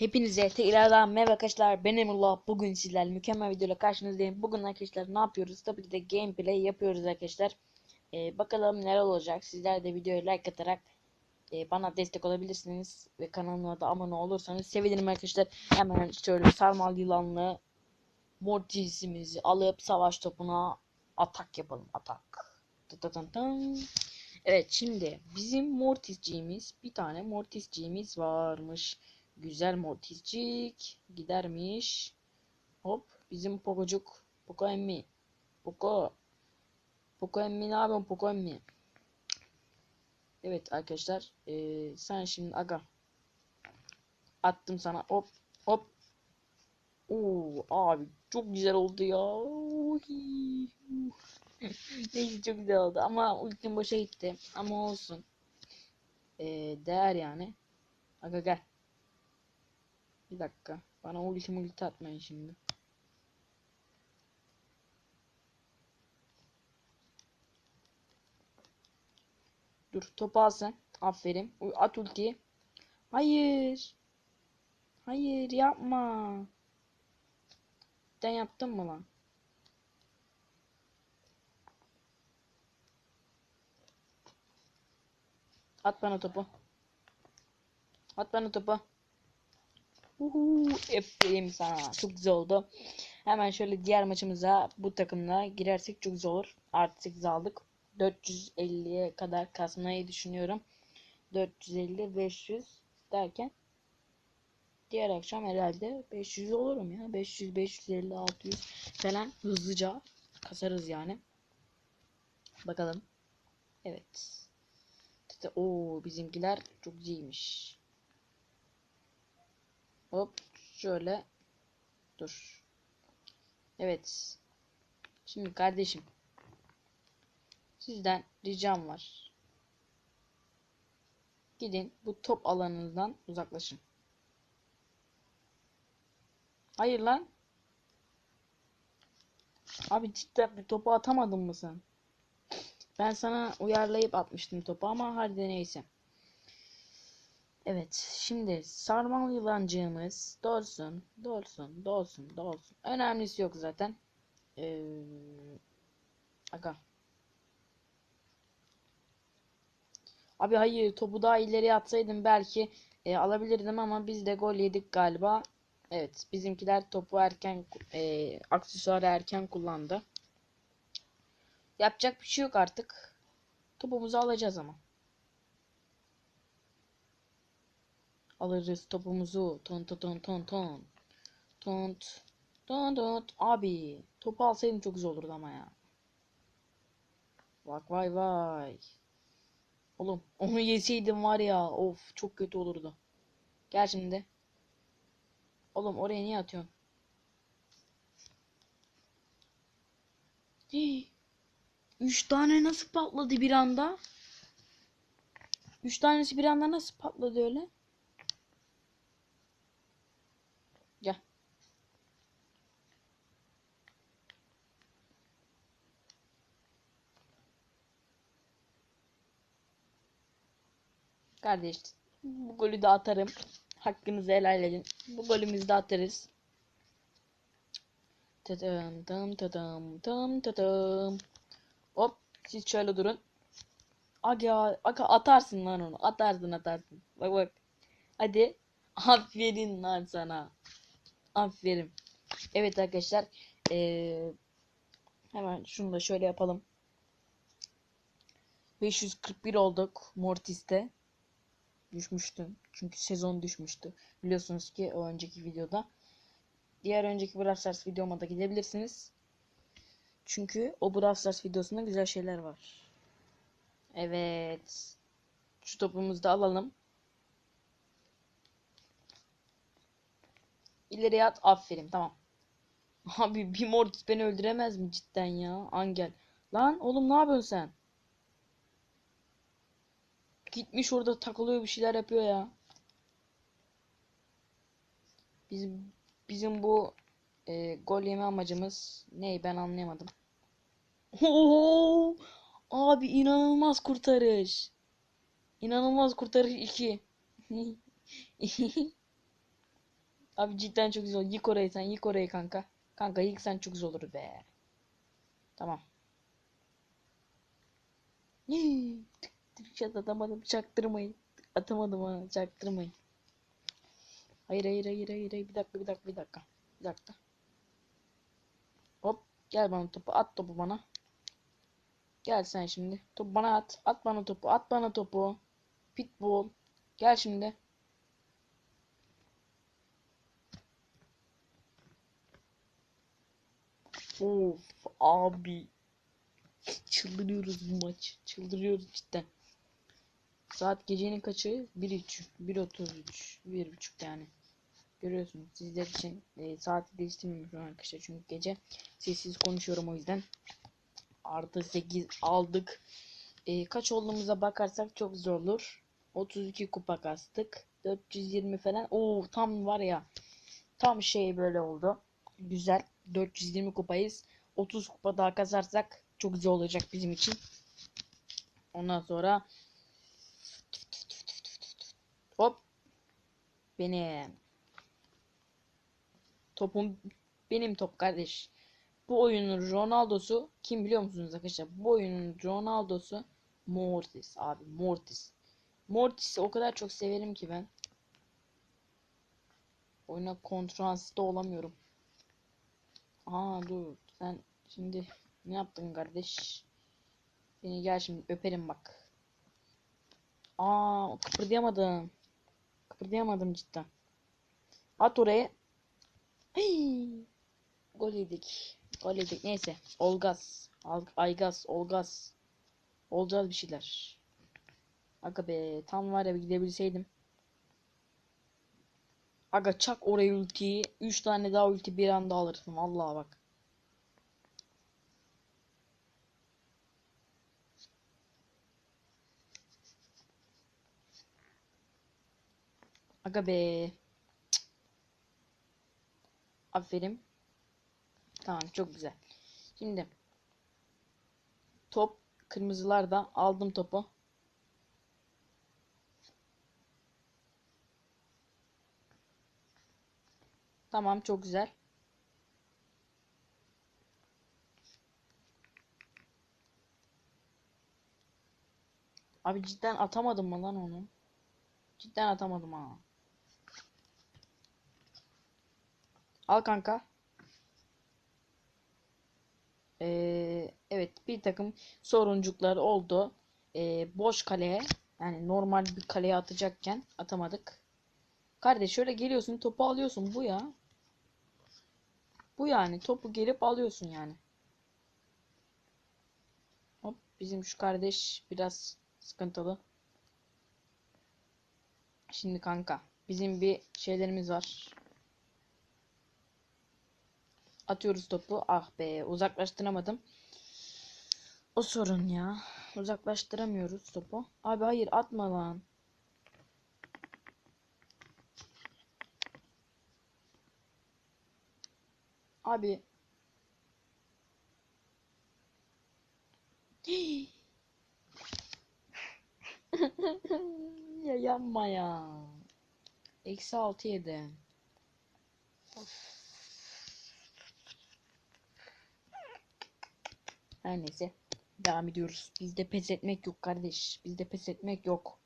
Hepinize tekrardan merhaba arkadaşlar. Ben Emrullah. Bugün sizlerle mükemmel videoyla karşınızdayım. Bugün arkadaşlar ne yapıyoruz? Tabii ki de gameplay yapıyoruz arkadaşlar. Ee, bakalım neler olacak. Sizler de videoya like atarak e, bana destek olabilirsiniz. Ve kanalıma da abone olursanız sevinirim arkadaşlar. Hemen şöyle sarmal yılanlı mortisimizi alıp savaş topuna atak yapalım. Atak. Evet şimdi bizim mortisciğimiz bir tane mortisciğimiz varmış. Güzel mortiscik gidermiş. Hop bizim Pokocuk. Poko emmi. Poko. Poko emmi ne yapıyorsun Poko emmi? Evet arkadaşlar. eee, sen şimdi aga. Attım sana. Hop. Hop. Oo abi çok güzel oldu ya. Neyse çok güzel oldu ama ultim boşa gitti. Ama olsun. Eee değer yani. Aga gel. Bir dakika. Bana ulti multi atmayın şimdi. Dur topu al sen. Aferin. At ultiyi. Hayır. Hayır yapma. Sen yaptın mı lan? At bana topu. At bana topu. Uhu, aferin sana. Çok güzel oldu. Hemen şöyle diğer maçımıza bu takımla girersek çok güzel olur. Artı 8 aldık. 450'ye kadar kasmayı düşünüyorum. 450, 500 derken diğer akşam herhalde 500 olurum ya. 500, 550, 600 falan hızlıca kasarız yani. Bakalım. Evet. O bizimkiler çok iyiymiş. Hop şöyle dur. Evet. Şimdi kardeşim sizden ricam var. Gidin bu top alanınızdan uzaklaşın. Hayır lan. Abi cidden bir topu atamadın mı sen? Ben sana uyarlayıp atmıştım topu ama hadi neyse. Evet, şimdi sarmal yılancığımız dolsun, dolsun, dolsun, dolsun. Önemlisi yok zaten. Ee, aga. Abi hayır, topu daha ileriye atsaydım belki e, alabilirdim ama biz de gol yedik galiba. Evet, bizimkiler topu erken, e, aksesuarı erken kullandı. Yapacak bir şey yok artık. Topumuzu alacağız ama. Alırız topumuzu. Ton ton ton ton ton. Tont. Ton ton. Abi topu alsaydım çok güzel olurdu ama ya. Bak vay vay. Oğlum onu yeseydim var ya of çok kötü olurdu. Gel şimdi. Oğlum oraya niye atıyorsun? Hii. Üç tane nasıl patladı bir anda? Üç tanesi bir anda nasıl patladı öyle? Gel. Kardeş, bu golü de atarım. Hakkınızı helal edin. Bu golümüzü de atarız. Tadım tam tadım tam tadım. Hop, siz şöyle durun. Aga, aga atarsın lan onu. Atarsın atarsın. Bak bak. Hadi. Aferin lan sana. Aferin. Evet arkadaşlar. Ee, hemen şunu da şöyle yapalım. 541 olduk Mortis'te. Düşmüştüm. Çünkü sezon düşmüştü. Biliyorsunuz ki o önceki videoda. Diğer önceki Brawl Stars videoma da gidebilirsiniz. Çünkü o Brawl Stars videosunda güzel şeyler var. Evet. Şu topumuzu da alalım. İleriye at. Aferin. Tamam. Abi bir Mortis beni öldüremez mi cidden ya? Angel. Lan oğlum ne yapıyorsun sen? Gitmiş orada takılıyor bir şeyler yapıyor ya. Bizim bizim bu e, gol yeme amacımız ne ben anlayamadım. Oo! Abi inanılmaz kurtarış. İnanılmaz kurtarış 2. Abi cidden çok güzel. Yık orayı sen. Yık orayı kanka. Kanka yık sen çok güzel olur be. Tamam. Şat atamadım. Çaktırmayın. Atamadım ha. Çaktırmayın. Hayır hayır hayır hayır. hayır. Bir dakika bir dakika bir dakika. Bir dakika. Hop. Gel bana topu. At topu bana. Gel sen şimdi. Topu bana at. At bana topu. At bana topu. Pitbull. Gel şimdi. Of abi. Çıldırıyoruz bu maç. Çıldırıyoruz cidden. Saat gecenin kaçı? 1.3. 1.33. 1.30 yani. Görüyorsunuz sizler için e, saati değiştirmiyorum arkadaşlar. Çünkü gece sessiz konuşuyorum o yüzden. Artı 8 aldık. E, kaç olduğumuza bakarsak çok zor olur. 32 kupa kastık. 420 falan. Oo tam var ya. Tam şey böyle oldu. Güzel. 420 kupayız. 30 kupa daha kazarsak çok güzel olacak bizim için. Ondan sonra hop benim topum benim top kardeş. Bu oyunun Ronaldo'su kim biliyor musunuz arkadaşlar? Bu oyunun Ronaldo'su Mortis abi Mortis. Mortis'i o kadar çok severim ki ben. Oyuna kontransite olamıyorum. Aa dur sen şimdi ne yaptın kardeş? Seni gel şimdi öperim bak. Aa kıpırdayamadım. Kıpırdayamadım cidden. At oraya. Hii. Gol yedik. Gol yedik. Neyse. Olgaz. Aygaz. Olgaz. Olacağız bir şeyler. Aga be. Tam var ya gidebilseydim. Aga çak oraya ultiyi. 3 tane daha ulti bir anda alırsın. Vallahi bak. Aga be. Aferin. Tamam çok güzel. Şimdi top kırmızılarda aldım topu. Tamam çok güzel. Abi cidden atamadım mı lan onu? Cidden atamadım ha. Al kanka. Ee, evet bir takım soruncuklar oldu. Ee, boş kaleye yani normal bir kaleye atacakken atamadık. Kardeş şöyle geliyorsun topu alıyorsun bu ya. Bu yani topu gelip alıyorsun yani. Hop bizim şu kardeş biraz sıkıntılı. Şimdi kanka bizim bir şeylerimiz var. Atıyoruz topu. Ah be uzaklaştıramadım. O sorun ya. Uzaklaştıramıyoruz topu. Abi hayır atma lan. Abi. ya yapma ya. Eksi altı yedi. Her neyse. Devam ediyoruz. Bizde pes etmek yok kardeş. Bizde pes etmek yok.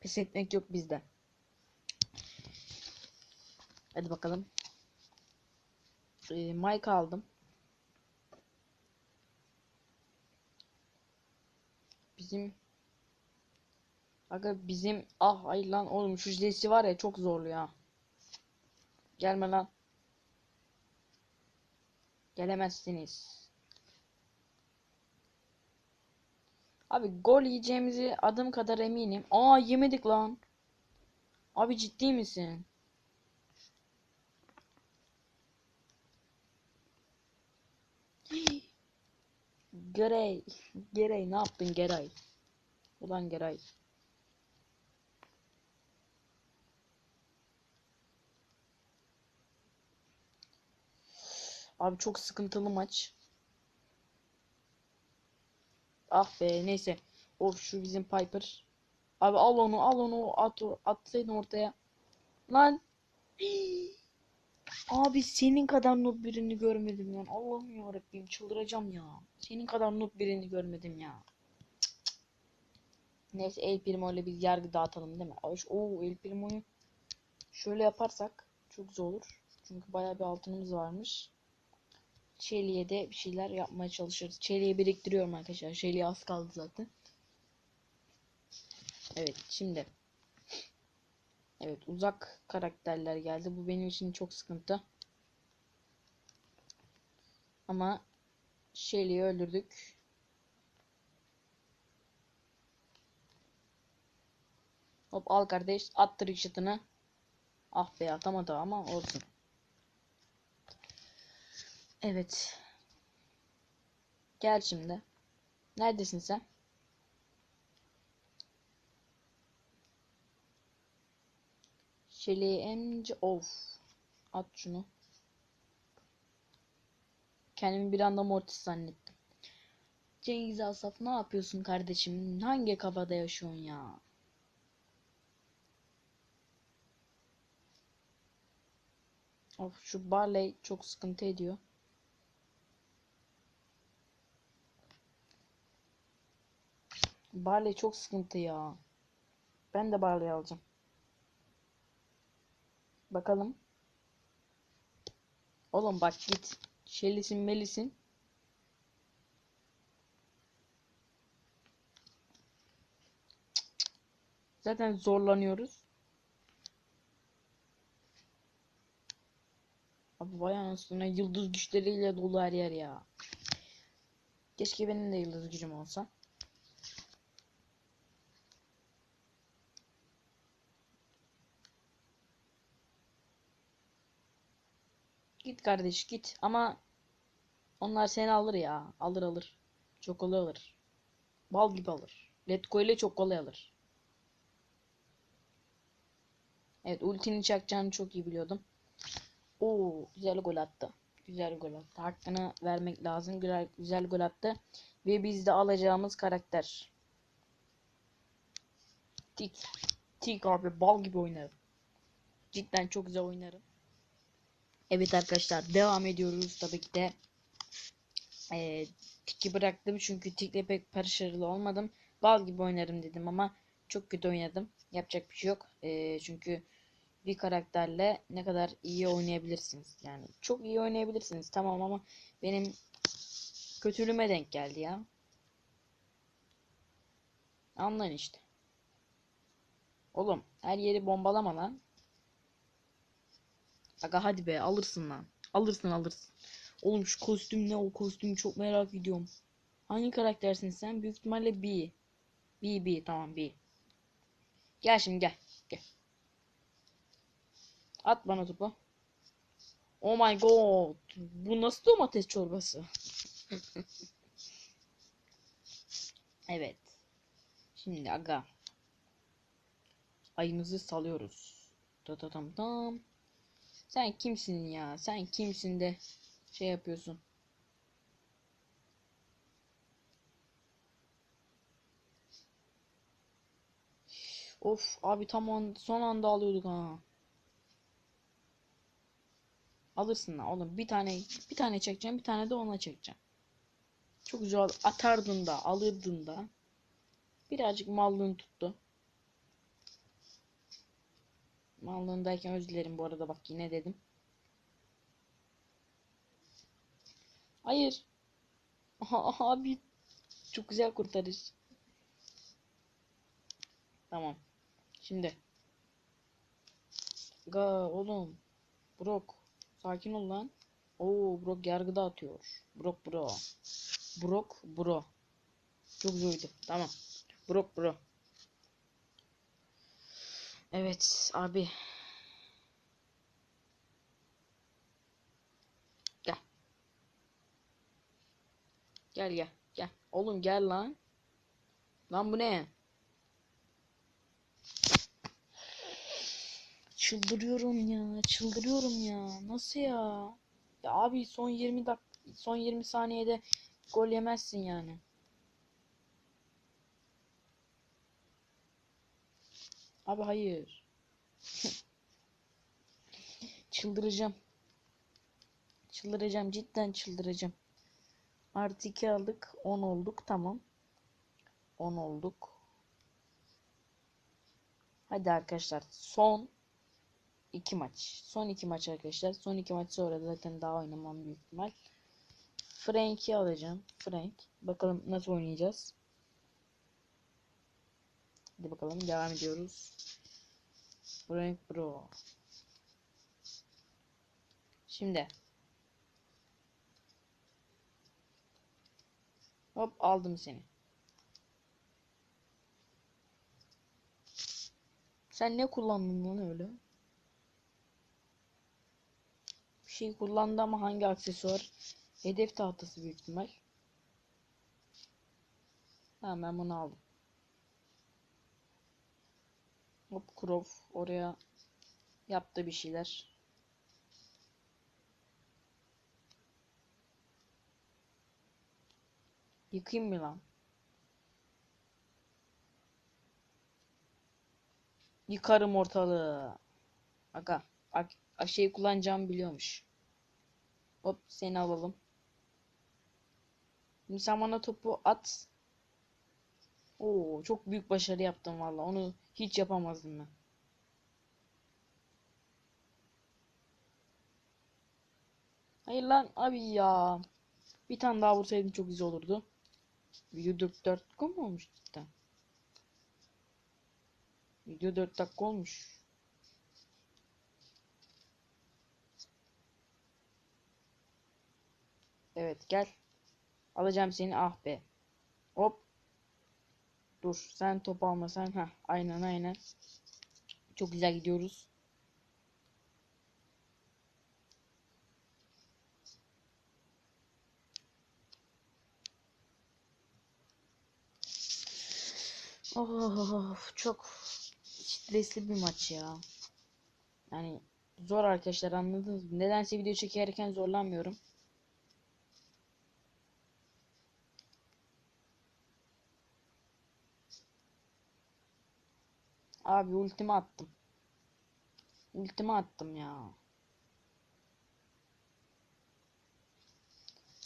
Pes etmek yok bizde. Hadi bakalım. Ee, Mike aldım. Bizim Aga bizim ah ay lan oğlum şu jilesi var ya çok zorlu ya. Gelme lan. Gelemezsiniz. Abi gol yiyeceğimizi adım kadar eminim. Aa yemedik lan. Abi ciddi misin? Geray. Geray ne yaptın Geray? Ulan Geray. Abi çok sıkıntılı maç. Ah be neyse. Of şu bizim Piper. Abi al onu al onu at atsaydın ortaya. Lan. Abi senin kadar noob birini görmedim ya. Allah'ım yarabbim çıldıracağım ya. Senin kadar noob birini görmedim ya. Neyse El Primo ile biz yargı dağıtalım değil mi? Oo El Primo'yu şöyle yaparsak çok güzel olur. Çünkü bayağı bir altınımız varmış. Shelly'e de bir şeyler yapmaya çalışırız. Shelly'e biriktiriyorum arkadaşlar. Shelly'e az kaldı zaten. Evet şimdi. Evet uzak karakterler geldi. Bu benim için çok sıkıntı. Ama Shelly'yi öldürdük. Hop al kardeş at trickshot'ını. Ah be atamadı ama olsun. Evet. Gel şimdi. Neredesin sen? Shelly emci of. At şunu. Kendimi bir anda Mortis zannettim. Cengiz Asaf ne yapıyorsun kardeşim? Hangi kafada yaşıyorsun ya? Of şu Barley çok sıkıntı ediyor. Barley çok sıkıntı ya. Ben de Barley alacağım. Bakalım. Oğlum bak git. Şelisin melisin. Zaten zorlanıyoruz. Abi vay anasını yıldız güçleriyle dolu her yer ya. Keşke benim de yıldız gücüm olsa. Kardeş git ama onlar seni alır ya. Alır alır. Çok kolay alır. Bal gibi alır. Letgo ile çok kolay alır. Evet ultini çakacağını çok iyi biliyordum. Oo güzel gol attı. Güzel gol attı. Hakkını vermek lazım. Güzel, güzel gol attı. Ve biz de alacağımız karakter. Tik. Tik abi bal gibi oynarım. Cidden çok güzel oynarım. Evet arkadaşlar devam ediyoruz tabii ki de. Ee, tiki bıraktım çünkü tikle pek başarılı olmadım. Bal gibi oynarım dedim ama çok kötü oynadım. Yapacak bir şey yok. Ee, çünkü bir karakterle ne kadar iyi oynayabilirsiniz. Yani çok iyi oynayabilirsiniz tamam ama benim kötülüğüme denk geldi ya. Anlayın işte. Oğlum her yeri bombalama lan. Aga hadi be alırsın lan. Alırsın alırsın. Oğlum şu kostüm ne o kostümü çok merak ediyorum. Hangi karaktersin sen? Büyük ihtimalle B. B B tamam B. Gel şimdi gel. Gel. At bana topu. Oh my god. Bu nasıl domates çorbası? evet. Şimdi aga. Ayımızı salıyoruz. Ta ta tam tam. Sen kimsin ya? Sen kimsin de şey yapıyorsun? Of abi tam an, son anda alıyorduk ha. Alırsın lan oğlum. Bir tane bir tane çekeceğim, bir tane de ona çekeceğim. Çok güzel atardın da, alırdın da. Birazcık mallığın tuttu. Mallığındayken özür dilerim bu arada bak yine dedim. Hayır. Aha, abi çok güzel kurtarış. Tamam. Şimdi. Ga oğlum. Brok. Sakin ol lan. Oo Brok yargıda atıyor. Brok bro. Brok bro. Çok zoydu. Tamam. Brok bro. Evet abi. Gel. Gel gel. Gel. Oğlum gel lan. Lan bu ne? Çıldırıyorum ya. Çıldırıyorum ya. Nasıl ya? Ya abi son 20 dak son 20 saniyede gol yemezsin yani. Abi hayır. Çıldıracağım. Çıldıracağım cidden çıldıracağım. Artı 2 aldık. 10 olduk. Tamam. 10 olduk. Hadi arkadaşlar. Son 2 maç. Son 2 maç arkadaşlar. Son 2 maç sonra zaten daha oynamam büyük ihtimal. Frank'i alacağım. Frank. Bakalım nasıl oynayacağız. Hadi bakalım devam ediyoruz. Frank Bro. Şimdi. Hop aldım seni. Sen ne kullandın lan öyle? Bir şey kullandı ama hangi aksesuar? Hedef tahtası büyük ihtimal. Tamam ben bunu aldım. Hop Krov oraya yaptı bir şeyler. Yıkayım mı lan? Yıkarım ortalığı. Aga, ak şey kullanacağımı biliyormuş. Hop seni alalım. Şimdi sen bana topu at. Oo, çok büyük başarı yaptım valla. Onu hiç yapamazdım ben. Hayır lan abi ya. Bir tane daha vursaydım çok güzel olurdu. Video 4 dakika mı olmuş cidden? Video 4 dakika olmuş. Evet gel. Alacağım seni ah be. Hop. Dur sen top alma sen. Heh, aynen aynen. Çok güzel gidiyoruz. Of çok stresli bir maç ya. Yani zor arkadaşlar anladınız mı? Nedense video çekerken zorlanmıyorum. Abi ultimi attım. Ultimi attım ya.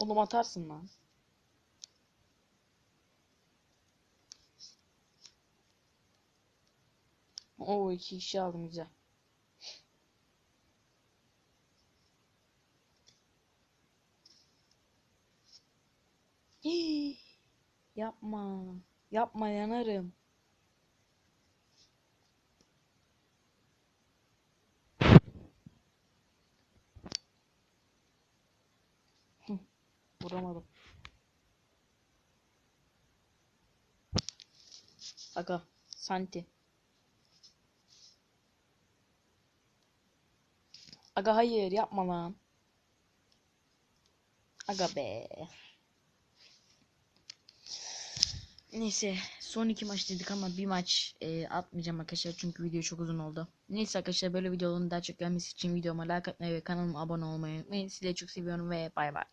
Oğlum atarsın lan. Oo iki kişi aldım güzel. Yapma. Yapma yanarım. Vuramadım. Aga, Santi. Aga hayır yapma lan. Aga be. Neyse son iki maç dedik ama bir maç e, atmayacağım arkadaşlar çünkü video çok uzun oldu. Neyse arkadaşlar böyle videoların daha çok gelmesi için videoma like atmayı ve kanalıma abone olmayı unutmayın. Sizi çok seviyorum ve bay bay.